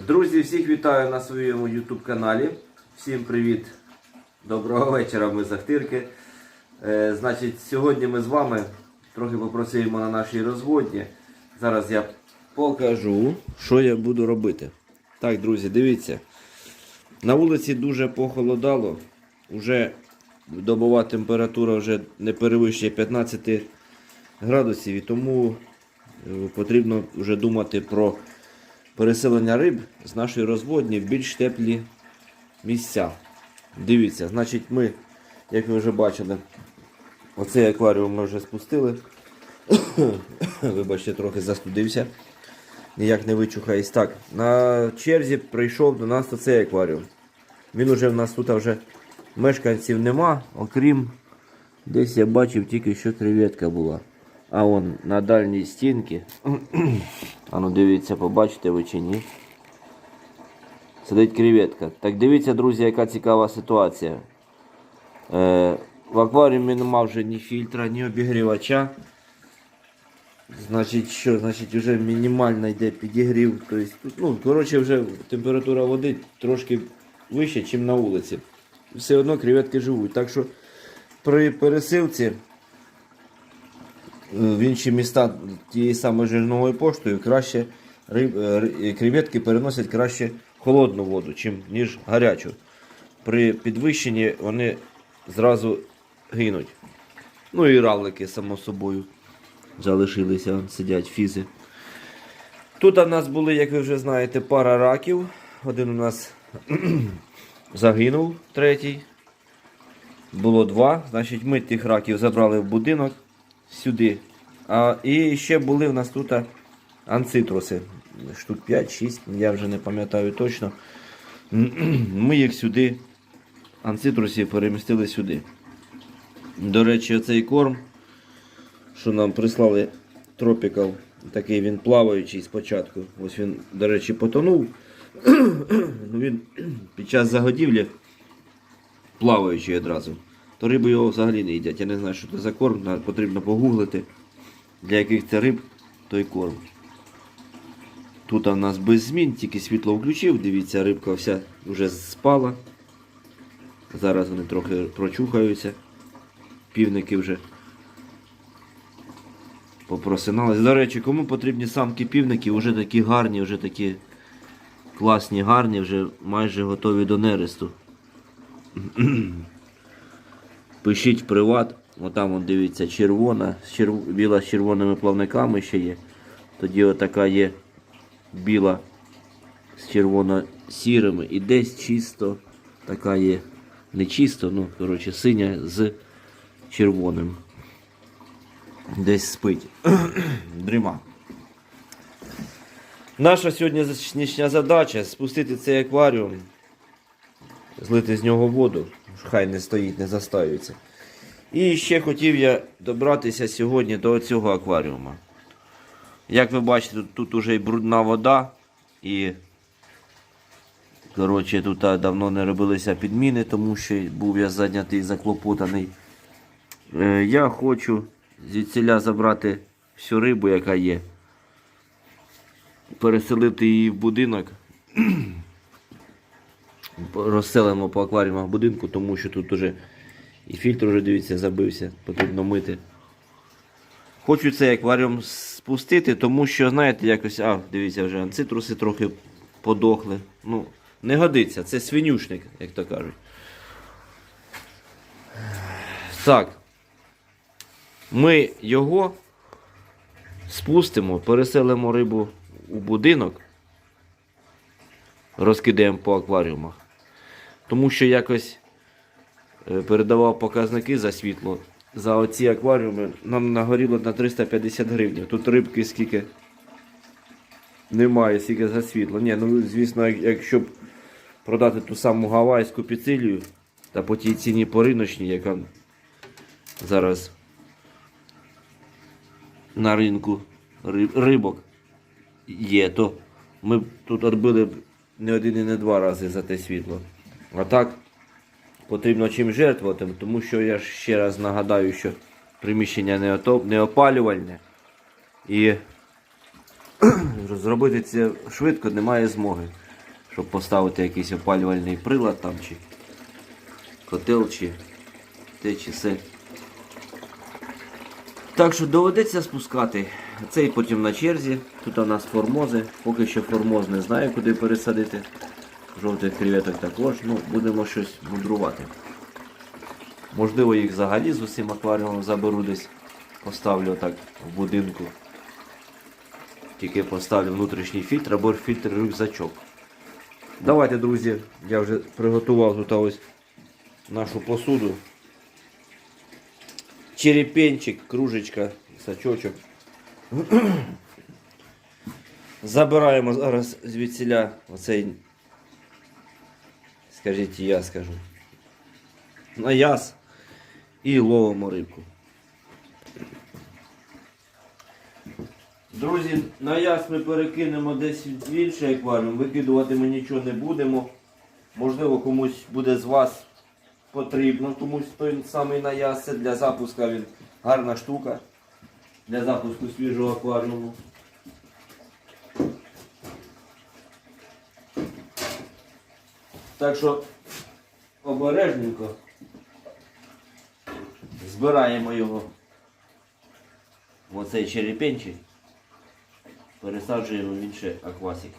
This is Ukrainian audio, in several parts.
Друзі, всіх вітаю на своєму YouTube каналі. Всім привіт, доброго вечора, ми з Ахтирки. Е, значить, сьогодні ми з вами трохи попрацюємо на нашій розводні. Зараз я покажу, що я буду робити. Так, друзі, дивіться. На вулиці дуже похолодало. Уже добова температура вже не перевищує 15 градусів, і тому е, потрібно вже думати про переселення риб з нашої розводні в більш теплі місця. Дивіться, значить, ми, як ви вже бачили, оцей акваріум ми вже спустили. Вибачте, трохи застудився. Ніяк не вичухаюсь. Так, на черзі прийшов до нас оцей акваріум. Він уже в нас тут вже мешканців нема, окрім десь я бачив тільки що креветка була. А он на дальній стінці. А ну дивіться, побачите ви чи ні. Сидить креветка. Так дивіться, друзі, яка цікава ситуація. Е, в акваріумі нема вже ні фільтра, ні обігрівача. Значить, що? Значить, вже мінімально йде підігрів. Тобто, ну, коротше, вже температура води трошки вища, ніж на вулиці. Все одно креветки живуть. Так що при пересилці в інші міста тієї самої жирнової поштою краще риб, е, креветки переносять краще холодну воду, ніж гарячу. При підвищенні вони зразу гинуть. Ну і равлики, само собою, залишилися, сидять фізи. Тут у нас були, як ви вже знаєте, пара раків. Один у нас загинув, третій. Було два. Значить, ми тих раків забрали в будинок сюди. А, і ще були в нас тут анцитруси. Штук 5-6, я вже не пам'ятаю точно. Ми їх сюди, анцитрусів, перемістили сюди. До речі, оцей корм, що нам прислали Tropical, такий він плаваючий спочатку. Ось він, до речі, потонув. Ну, він під час загодівлі плаваючий одразу. То риби його взагалі не їдять. Я не знаю, що це за корм, потрібно погуглити, для яких це риб той корм. Тут у нас без змін, тільки світло включив. Дивіться, рибка вся вже спала. Зараз вони трохи прочухаються. Півники вже попросинались. До речі, кому потрібні самки півники, вже такі гарні, вже такі класні, гарні, вже майже готові до нересту. Пишіть приват, отам от дивіться, червона, черв... біла з червоними плавниками ще є. Тоді отака є біла з червоно-сірими. І десь чисто така є. Не чисто, ну, коротше, синя з червоним. Десь спить. Дріма. Наша сьогоднішня задача спустити цей акваріум, злити з нього воду, хай не стоїть, не застаюється. І ще хотів я добратися сьогодні до цього акваріума. Як ви бачите, тут, тут уже і брудна вода, і коротше, тут давно не робилися підміни, тому що був я зайнятий заклопотаний. Е, я хочу звідсіля забрати всю рибу, яка є переселити її в будинок. Розселимо по акваріумах будинку, тому що тут уже і фільтр вже дивіться, забився, потрібно мити. Хочу цей акваріум спустити, тому що, знаєте, якось, а, дивіться, вже анцитруси трохи подохли. Ну, не годиться, це свинюшник, як то кажуть. Так. Ми його спустимо, переселимо рибу у будинок, розкидаємо по акваріумах. Тому що якось е, передавав показники за світло. За оці акваріуми нам нагоріло на 350 гривень. Тут рибки скільки немає, скільки за світло. Ні, ну звісно, якщо б продати ту саму гавайську піцилію та по тій ціні по риночній, яка зараз на ринку рибок є, то ми б тут відбили б не один і не два рази за те світло. А так потрібно чим жертвувати, тому що я ще раз нагадаю, що приміщення не, опалювальне і зробити це швидко немає змоги. щоб поставити якийсь опалювальний прилад там чи котел чи те чи се. Так що доведеться спускати. Цей потім на черзі. Тут у нас формози. Поки що формоз не знаю, куди пересадити. Жовтих креветок також. Ну, будемо щось мудрувати. Можливо, їх взагалі з усім акваріумом заберу десь. Поставлю так в будинку. Тільки поставлю внутрішній фільтр або фільтр рюкзачок. Давайте, друзі, я вже приготував тут ось нашу посуду. Черепенчик, кружечка, сачочок. Забираємо зараз звідсіля оцей, скажіть, я скажу. Наяз і ловимо рибку. Друзі, наяз ми перекинемо десь в інший акваріум, викидувати ми нічого не будемо. Можливо, комусь буде з вас потрібно, комусь той самий наяз. Це для запуску він гарна штука. Для запуску свіжого акваріуму. Так що обережненько збираємо його в оцей черепенчик, пересаджуємо в інший аквасик.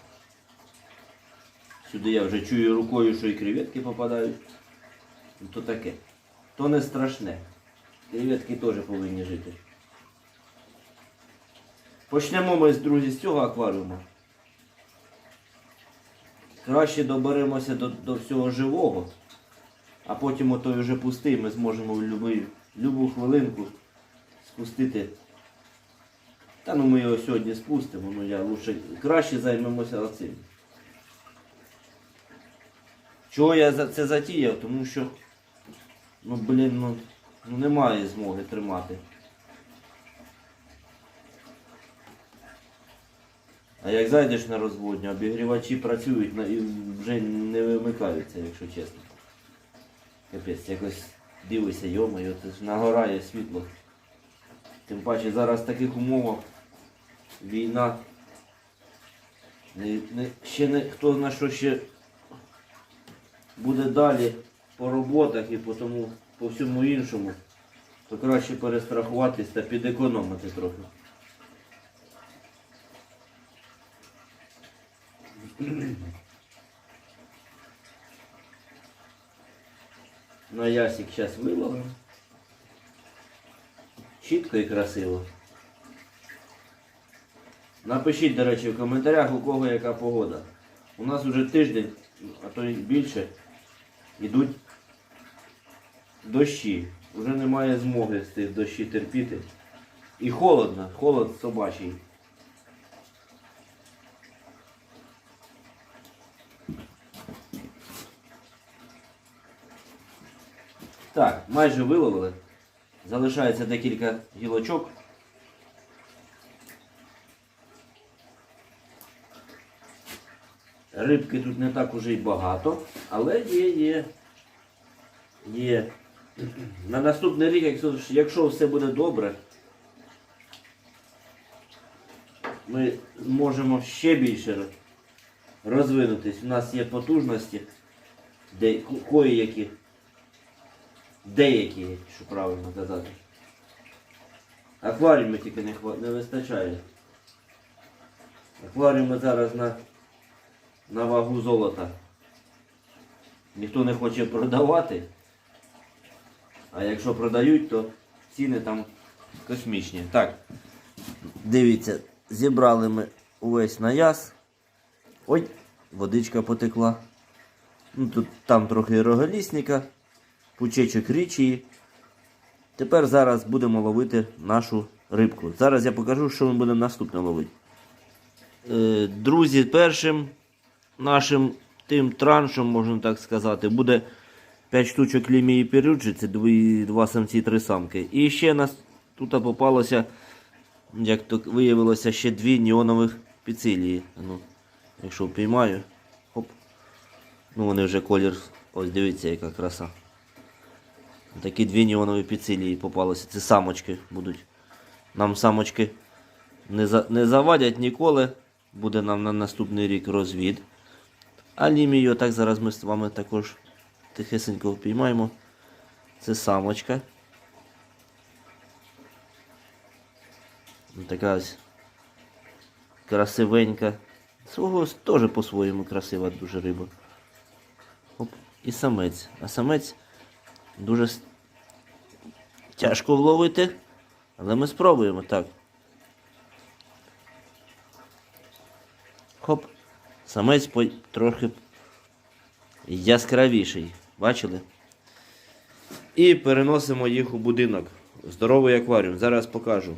Сюди я вже чую рукою, що і креветки попадають. Ну, то таке. То не страшне. Креветки теж повинні жити. Почнемо ми, друзі, з цього акваріуму. Краще доберемося до, до всього живого, а потім отой вже пустий, ми зможемо в любий, любу хвилинку спустити. Та ну ми його сьогодні спустимо, ну я лучше краще займемося цим. Чого я це затіяв? Тому що ну блін, ну, ну немає змоги тримати. А як зайдеш на розводню, обігрівачі працюють і вже не вимикаються, якщо чесно. Капець, якось дивишся, йомаю, це ж нагорає світло. Тим паче зараз в таких умовах війна. Не, не, ще не хто на що ще буде далі по роботах і по тому, по всьому іншому, то краще перестрахуватись та підекономити трохи. На ясик зараз виловимо. Чітко і красиво. Напишіть, до речі, в коментарях, у кого яка погода. У нас вже тиждень, а то й більше, йдуть дощі. Вже немає змоги з тих дощі терпіти. І холодно, холод собачий. Так, майже виловили. Залишається декілька гілочок. Рибки тут не так уже й багато, але є, є. Є. На наступний рік, якщо, якщо все буде добре, ми зможемо ще більше розвинутись. У нас є потужності, де кої-які. Деякі, що правильно казати. Акваріуму тільки не, хва- не вистачає. Акваріуми зараз на, на вагу золота. Ніхто не хоче продавати. А якщо продають, то ціни там космічні. Так. Дивіться, зібрали ми увесь наяз. Ой, водичка потекла. Ну, тут там трохи роголісника пучечок річії. Тепер зараз будемо ловити нашу рибку. Зараз я покажу, що ми будемо наступне ловити. Е, друзі, першим нашим тим траншем, можна так сказати, буде 5 штучок лімії перюджі, це дві, два самці, три самки. І ще нас тут попалося, як то виявилося, ще дві неонових піцилії. Ну, якщо впіймаю, хоп. Ну вони вже колір, ось дивіться, яка краса. Такі дві неонові піцилії попалися. Це самочки будуть. Нам самочки не, за, не завадять ніколи. Буде нам на наступний рік розвід. А лімію, отак зараз ми з вами також тихесенько впіймаємо. Це самочка. Ну, Така ось красивенька. Свого теж по-своєму красива дуже риба. Оп. І самець. А самець дуже тяжко вловити, але ми спробуємо так. Хоп. Самець трохи яскравіший. Бачили? І переносимо їх у будинок. Здоровий акваріум. Зараз покажу.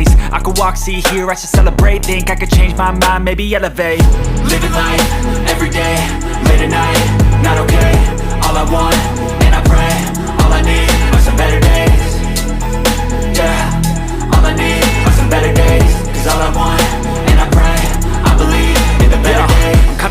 I could walk, see, hear, I should celebrate. Think I could change my mind, maybe elevate. Living life every day, late at night, not okay. All I want, and I pray, all I need are some better days. Yeah, all I need are some better days. Cause all I want,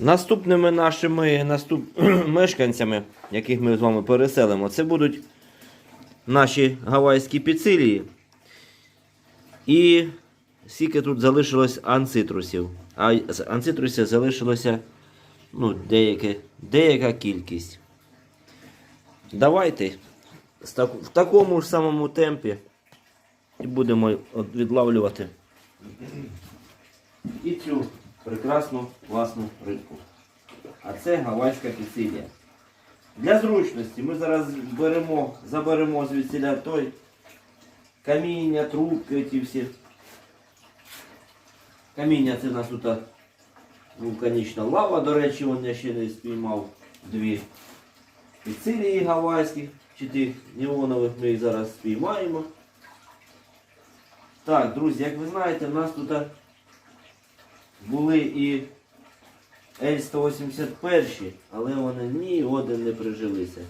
Наступними нашими наступ... мешканцями, яких ми з вами переселимо, це будуть наші гавайські піцилії. І скільки тут залишилось анцитрусів. А з анцитрусів залишилося ну, деяке, деяка кількість. Давайте в такому ж самому темпі будемо відлавлювати і цю прекрасну класну рибку. А це гавайська піцилія. Для зручності ми зараз беремо, заберемо звідсіля той каміння, трубки ті всі. Каміння це в нас тут вулканічна лава, до речі, вон я ще не спіймав дві піцилії гавайських, чи тих неонових ми їх зараз спіймаємо. Так, друзі, як ви знаєте, в нас тут були і L-181, але вони ні один не прижилися.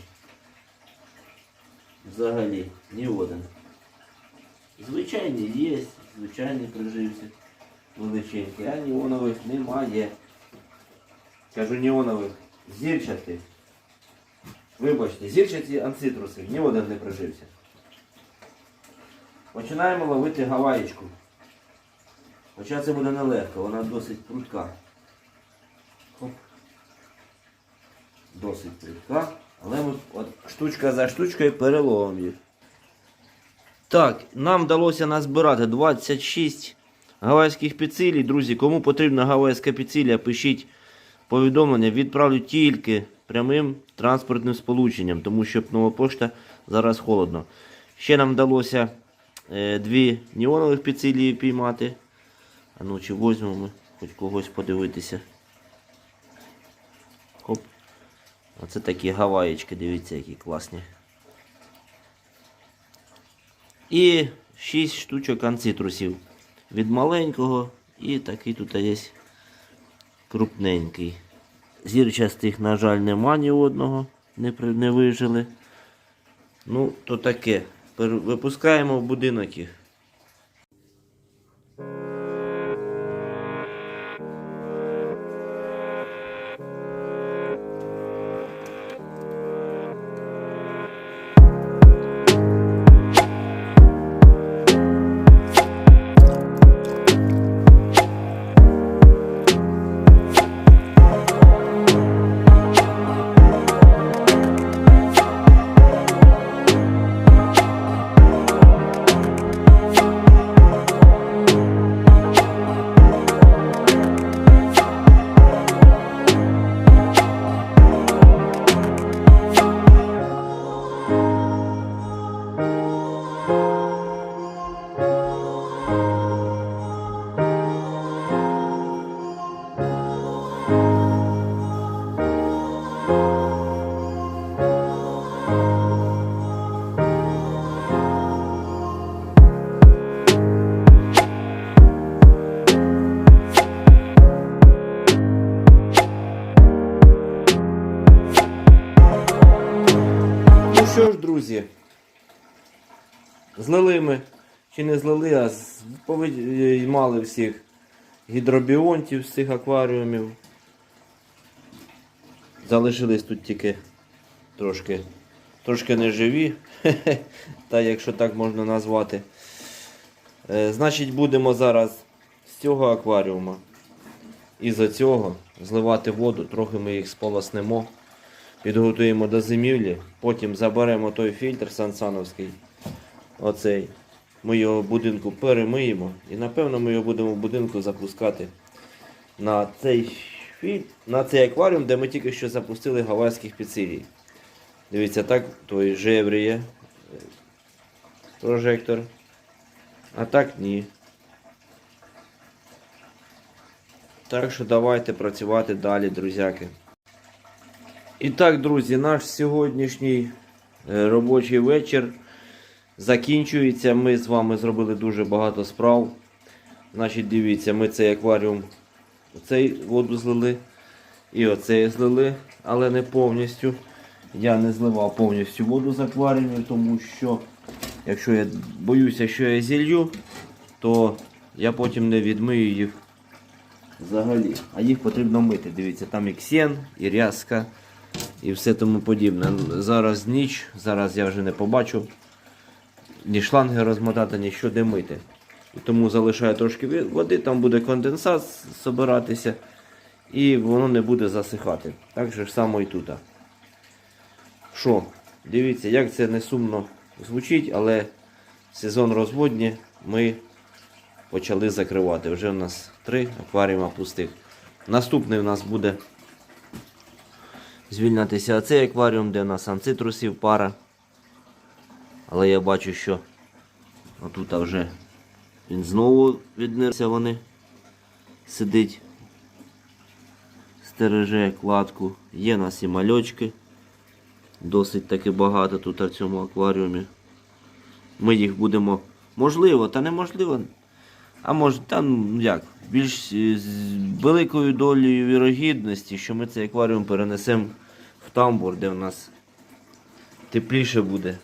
Взагалі, ні один. Звичайні є, звичайний прижився. Величенький, а неонових немає. Кажу неонових, зірчатих. Вибачте, зірчаті анцитруси, ні один не прижився. Починаємо ловити гаваєчку. Хоча це буде нелегко, вона досить прудка. Хоп. Досить прудка. Але ми от штучка за штучкою переловимо їх. Так, нам вдалося назбирати 26 гавайських піцилій. Друзі, кому потрібна гавайська піцилія, пишіть повідомлення. Відправлю тільки прямим транспортним сполученням, тому що нова пошта зараз холодно. Ще нам вдалося е, дві неонових піцилії піймати. А ну чи возьмемо ми хоч когось подивитися. Хоп. Оце такі гаваєчки, дивіться, які класні. І 6 штучок анцитрусів. Від маленького і такий тут є крупненький. Зірчастих, на жаль, нема ні одного, не, не вижили. Ну, то таке. Випускаємо в будинок їх. Злили ми, чи не злили, а повиймали всіх гідробіонтів з цих акваріумів. Залишились тут тільки трошки, трошки неживі, та якщо так можна назвати. Е, Значить, будемо зараз з цього акваріума і з цього зливати воду, трохи ми їх сполоснемо, підготуємо до зимівлі, потім заберемо той фільтр сансановський, оцей. Ми його в будинку перемиємо і напевно ми його будемо в будинку запускати на цей на цей акваріум, де ми тільки що запустили гавайських піцерій. Дивіться, так, той жевріє е, прожектор. А так ні. Так що давайте працювати далі, друзяки. І так, друзі, наш сьогоднішній е, робочий вечір закінчується. Ми з вами зробили дуже багато справ. Значить, дивіться, ми цей акваріум, оцей воду злили і оцей злили, але не повністю. Я не зливав повністю воду з акваріумів, тому що якщо я боюся, що я зілью, то я потім не відмию їх взагалі. А їх потрібно мити. Дивіться, там і ксен, і рязка, і все тому подібне. Зараз ніч, зараз я вже не побачу ні шланги розмотати, ні що де мити. І тому залишаю трошки води, там буде конденсат збиратися, і воно не буде засихати. Так же ж само і тут. Що, дивіться, як це не сумно звучить, але сезон розводні ми почали закривати. Вже у нас три акваріума пустих. Наступний у нас буде звільнятися оцей акваріум, де у нас анцитрусів пара. Але я бачу, що отут вже він знову віднерся вони. Сидить, стереже кладку. Є нас і мальочки. Досить таки багато тут в цьому акваріумі. Ми їх будемо, можливо, та неможливо. А може, там ну, як, більш е, з великою долею вірогідності, що ми цей акваріум перенесемо в тамбур, де в нас тепліше буде.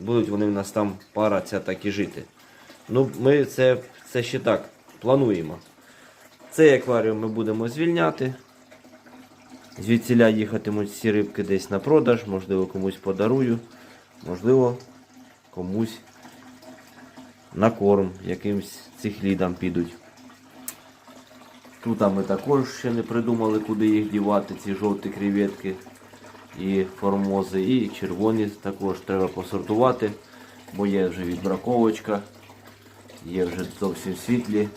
Будуть вони в нас там пара ця так і жити. Ну, ми це, це ще так плануємо. Цей акваріум ми будемо звільняти. Звідсіля їхатимуть всі рибки десь на продаж, можливо, комусь подарую, можливо, комусь на корм, якимсь цихлідам підуть. Тут ми також ще не придумали, куди їх дівати, ці жовті креветки і формози, і червоні також треба посортувати, бо є вже відбраковочка, є вже зовсім світлі.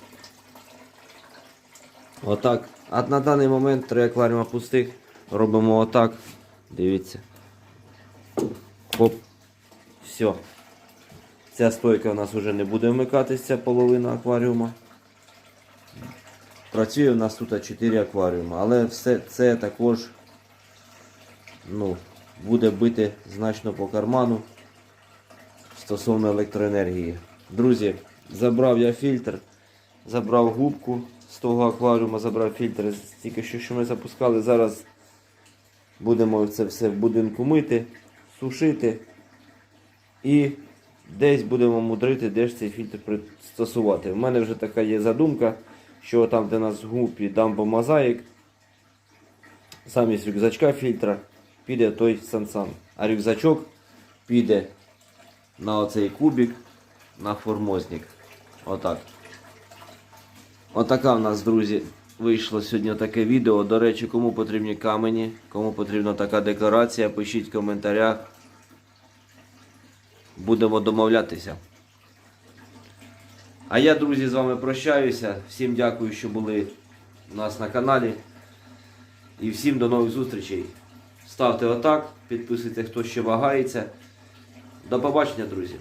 Отак. А на даний момент три акваріума пустих. Робимо отак. Дивіться. Хоп. Все. Ця стойка у нас вже не буде вмикатися, половина акваріума. Працює у нас тут 4 акваріуми, але все це також ну, буде бити значно по карману стосовно електроенергії. Друзі, забрав я фільтр, забрав губку з того акваріума, забрав фільтр, тільки що, що ми запускали. Зараз будемо це все в будинку мити, сушити і десь будемо мудрити, де ж цей фільтр пристосувати. У мене вже така є задумка, що там, де у нас в губі дамбо мозаїк, замість рюкзачка фільтра піде той сансан. А рюкзачок піде на оцей кубик, на формозник. Отак. Отака в нас, друзі, вийшло сьогодні таке відео. До речі, кому потрібні камені, кому потрібна така декорація, пишіть в коментарях. Будемо домовлятися. А я, друзі, з вами прощаюся. Всім дякую, що були у нас на каналі. І всім до нових зустрічей. Ставте отак, підписуйте, хто ще вагається. До побачення, друзі.